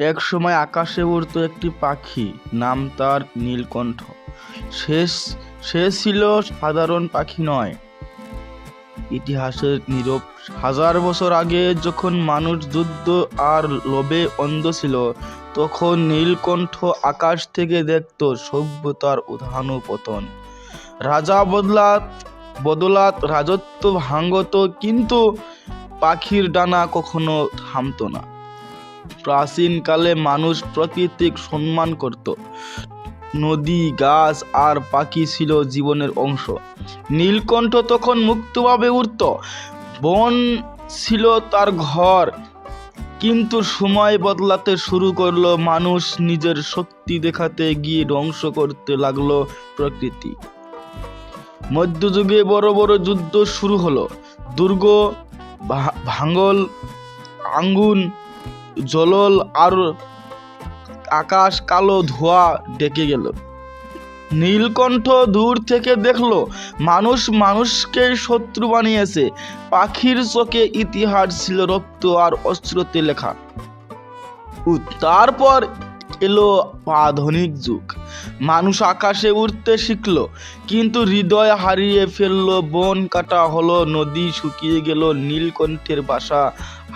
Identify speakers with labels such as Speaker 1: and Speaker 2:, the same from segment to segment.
Speaker 1: এক সময় আকাশে উড়ত একটি পাখি, নাম তার নীলকণ্ঠ। সে সে ছিল সাধারণ পাখি নয়। ইতিহাসের নীরব হাজার বছর আগে যখন মানুষ যুদ্ধ আর লোভে অন্ধ ছিল, তখন নীলকণ্ঠ আকাশ থেকে দেখত সভ্যতার ও পতন রাজা বদলাত বদলাত রাজত্ব ভাঙ্গত, কিন্তু পাখির ডানা কখনো থামতো না। প্রাচীনকালে মানুষ প্রকৃতিক সম্মান করত। নদী, গাছ আর পাখি ছিল জীবনের অংশ। নীলকণ্ঠ তখন মুক্তভাবে উঠত বন ছিল তার ঘর। কিন্তু সময় বদলাতে শুরু করল, মানুষ নিজের শক্তি দেখাতে গিয়ে ধ্বংস করতে লাগল প্রকৃতি। মধ্যযুগে বড় বড় যুদ্ধ শুরু হলো। দুর্গ, ভা- ভাঙল আঙ্গুন জলল আর আকাশ কালো ধোয়া ডেকে গেল। নীলকণ্ঠ দূর থেকে দেখল, মানুষ মানুষকে শত্রু বানিয়েছে। পাখির চোখে ইতিহাস ছিল রক্ত আর অস্ত্রতে লেখা। তারপর এলো আধুনিক যুগ। মানুষ আকাশে উঠতে শিখল, কিন্তু হৃদয় হারিয়ে ফেলল, বন কাটা হলো, নদী শুকিয়ে গেল, নীলকণ্ঠের বাসা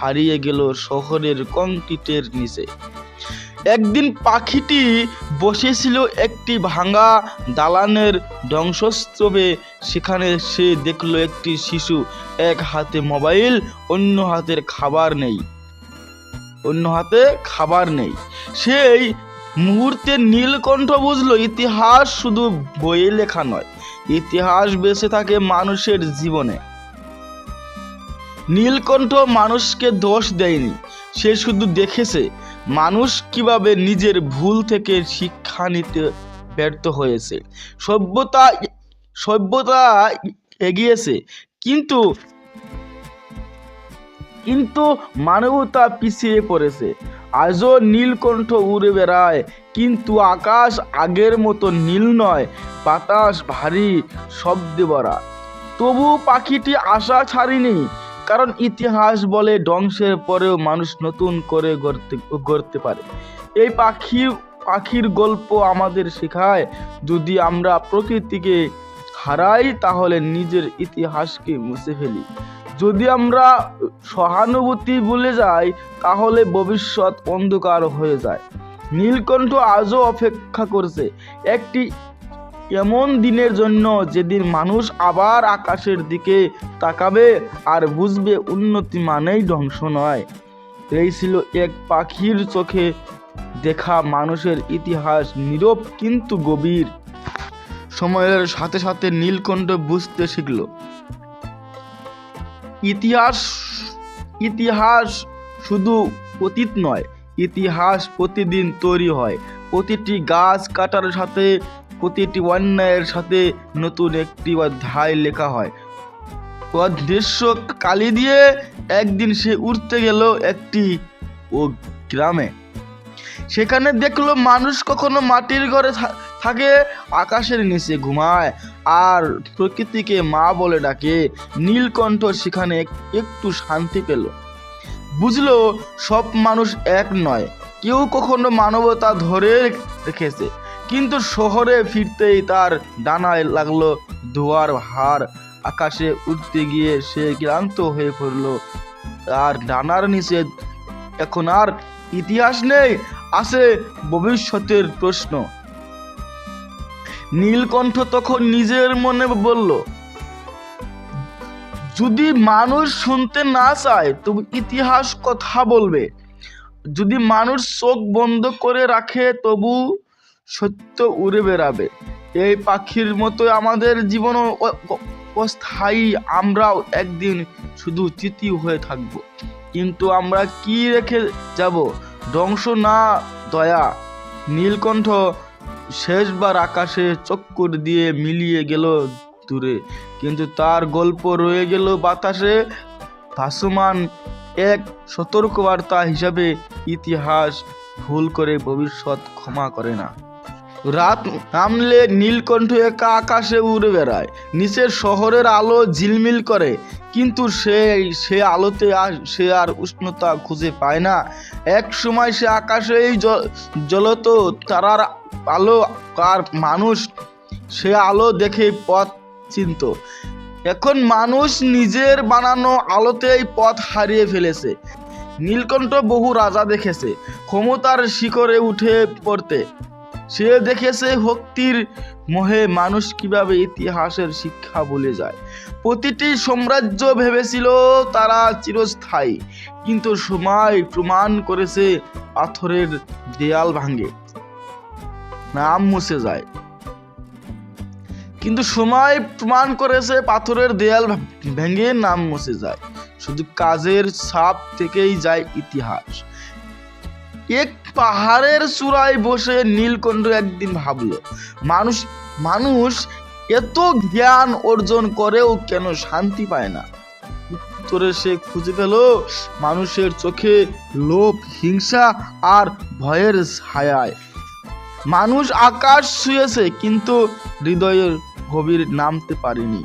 Speaker 1: হারিয়ে গেল, শহরের কংক্রিটের নিচে। একদিন পাখিটি বসেছিল একটি ভাঙা দালানের ধ্বংসস্তূপে, সেখানে সে দেখল একটি শিশু, এক হাতে মোবাইল, অন্য হাতের খাবার নেই। অন্য হাতে খাবার নেই। সেই মুহূর্তে নীলকণ্ঠ বুঝলো, ইতিহাস শুধু বইয়ে লেখা নয়, ইতিহাস বেঁচে থাকে মানুষের জীবনে। নীলকণ্ঠ মানুষকে দোষ দেয়নি, সে শুধু দেখেছে, মানুষ কীভাবে নিজের ভুল থেকে শিক্ষা নিতে ব্যর্থ হয়েছে। সভ্যতা সভ্যতা এগিয়েছে, কিন্তু কিন্তু মানবতা পিছিয়ে পড়েছে। আজও নীলকণ্ঠ উড়ে বেড়ায়, কিন্তু আকাশ আগের মতো নীল নয়, বাতাস ভারী শব্দে ভরা। তবু পাখিটি আশা ছাড়িনি, কারণ ইতিহাস বলে ধ্বংসের পরেও মানুষ নতুন করে গড়তে গড়তে পারে। এই পাখি, পাখির গল্প আমাদের শেখায়, যদি আমরা প্রকৃতিকে হারাই, তাহলে নিজের ইতিহাসকে মুছে ফেলি। যদি আমরা সহানুভূতি ভুলে যাই, তাহলে ভবিষ্যৎ অন্ধকার হয়ে যায়। নীলকণ্ঠ আজও অপেক্ষা করছে, একটি এমন দিনের জন্য যেদিন মানুষ আবার আকাশের দিকে তাকাবে আর বুঝবে উন্নতি মানেই ধ্বংস নয়। এই ছিল এক পাখির চোখে দেখা মানুষের ইতিহাস, নীরব কিন্তু গভীর। সময়ের সাথে সাথে নীলকণ্ঠ বুঝতে শিখলো ইতিহাস ইতিহাস শুধু অতীত নয়, ইতিহাস প্রতিদিন তৈরি হয়। প্রতিটি গাছ কাটার সাথে, প্রতিটি অন্যায়ের সাথে নতুন একটি অধ্যায় লেখা হয়। অদৃশ্য কালি দিয়ে একদিন সে উঠতে গেল একটি ও গ্রামে। সেখানে দেখল মানুষ কখনো মাটির ঘরে থাকে, আকাশের নিচে ঘুমায়। আর প্রকৃতিকে মা বলে ডাকে। নীলকণ্ঠ সেখানে একটু শান্তি পেল। বুঝলো, সব মানুষ এক নয়। কেউ কখনো মানবতা ধরে রেখেছে। কিন্তু শহরে ফিরতেই তার ডানায় লাগল ধোয়ার হার আকাশে উঠতে গিয়ে সে ক্লান্ত হয়ে পড়ল। আর ডানার নিচে এখন আর ইতিহাস নেই, আছে ভবিষ্যতের প্রশ্ন। নীলকণ্ঠ তখন নিজের মনে বলল, যদি মানুষ শুনতে না চায়, তবু ইতিহাস কথা বলবে। যদি মানুষ চোখ বন্ধ করে রাখে, তবু সত্য উড়ে বেড়াবে। এই পাখির মতো আমাদের জীবন অস্থায়ী। আমরাও একদিন শুধু চিতি হয়ে থাকব। কিন্তু আমরা কি রেখে যাব? ধ্বংস না, দয়া। নীলকণ্ঠ শেষবার আকাশে চক্কর দিয়ে মিলিয়ে গেল দূরে। কিন্তু তার গল্প রয়ে গেল বাতাসে। ভাসমান এক সতর্কবার্তা হিসাবে ইতিহাস ভুল করে ভবিষ্যৎ ক্ষমা করে না। রাত নামলে নীলকণ্ঠ একা আকাশে উড়ে বেড়ায়, নিচের শহরের আলো ঝিলমিল করে। কিন্তু সে সে আলোতে আর, সে আর উষ্ণতা খুঁজে পায় না। এক সময় সে আকাশে এই জ- জ্বলত, তারার আলো আর মানুষ, সে আলো দেখে পথ চিনত। এখন মানুষ নিজের বানানো আলোতেই পথ হারিয়ে ফেলেছে। নীলকণ্ঠ বহু রাজা দেখেছে, ক্ষমতার শিখরে উঠে পড়তে। সে দেখেছে ভক্তির মোহে মানুষ কীভাবে ইতিহাসের শিক্ষা বলে যায়। প্রতিটি সাম্রাজ্য ভেবেছিল তারা চিরস্থায়ী, কিন্তু সময় প্রমাণ করেছে পাথরের দেয়াল ভাঙে। নাম মুছে যায়। কিন্তু সময় প্রমাণ করেছে পাথরের দেয়াল ভেঙে নাম মুছে যায়। শুধু কাজের ছাপ থেকেই যায় ইতিহাস। এক পাহাড়ের চূড়ায় বসে নীলকণ্ঠ একদিন ভাবলো, মানুষ মানুষ এত জ্ঞান অর্জন করেও কেন শান্তি পায় না? উত্তরে সে খুঁজে পেল, মানুষের চোখে লোভ, হিংসা আর ভয়ের ছায়ায়। মানুষ আকাশ শুয়েছে কিন্তু হৃদয়ের গভীর নামতে পারেনি।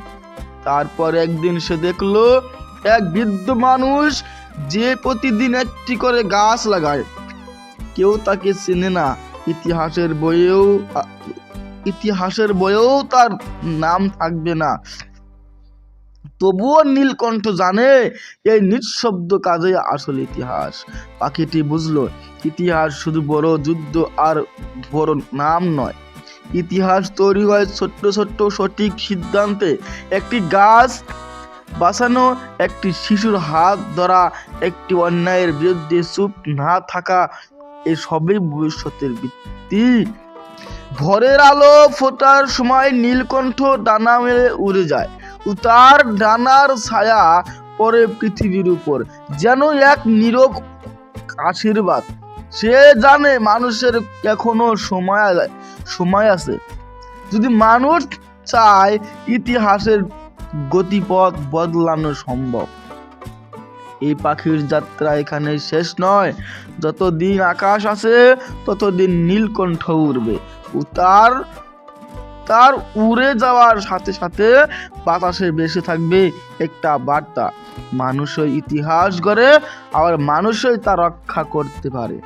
Speaker 1: তারপর একদিন সে দেখল, এক বৃদ্ধ মানুষ যে প্রতিদিন একটি করে গাছ লাগায়। কেউ তাকে চেনে না। ইতিহাসের বইয়েও ইতিহাসের বইয়েও তার নাম থাকবে না। তবুও নীলকণ্ঠ জানে এই নিঃশব্দ কাজে আসল ইতিহাস। পাখিটি বুঝলো, ইতিহাস শুধু বড় যুদ্ধ আর বড় নাম নয়। ইতিহাস তৈরি হয় ছোট্ট ছোট্ট সঠিক সিদ্ধান্তে। একটি গাছ বাঁচানো, একটি শিশুর হাত ধরা, একটি অন্যায়ের বিরুদ্ধে চুপ না থাকা এসবই ভবিষ্যতের ভিত্তি। ভোরের আলো ফোটার সময় নীলকণ্ঠ ডানা মেলে উড়ে যায়। তার ডানার ছায়া পড়ে পৃথিবীর উপর। যেন এক নীরব আশীর্বাদ। সে জানে মানুষের এখনও সময় সময় আছে। যদি মানুষ চায় ইতিহাসের গতিপথ বদলানো সম্ভব। এই পাখির যাত্রা এখানে শেষ নয়। যতদিন আকাশ আছে, ততদিন নীলকণ্ঠ উড়বে। ও তার তার উড়ে যাওয়ার সাথে সাথে বাতাসে বেসে থাকবে একটা বার্তা। মানুষই ইতিহাস গড়ে আবার মানুষই তা রক্ষা করতে পারে।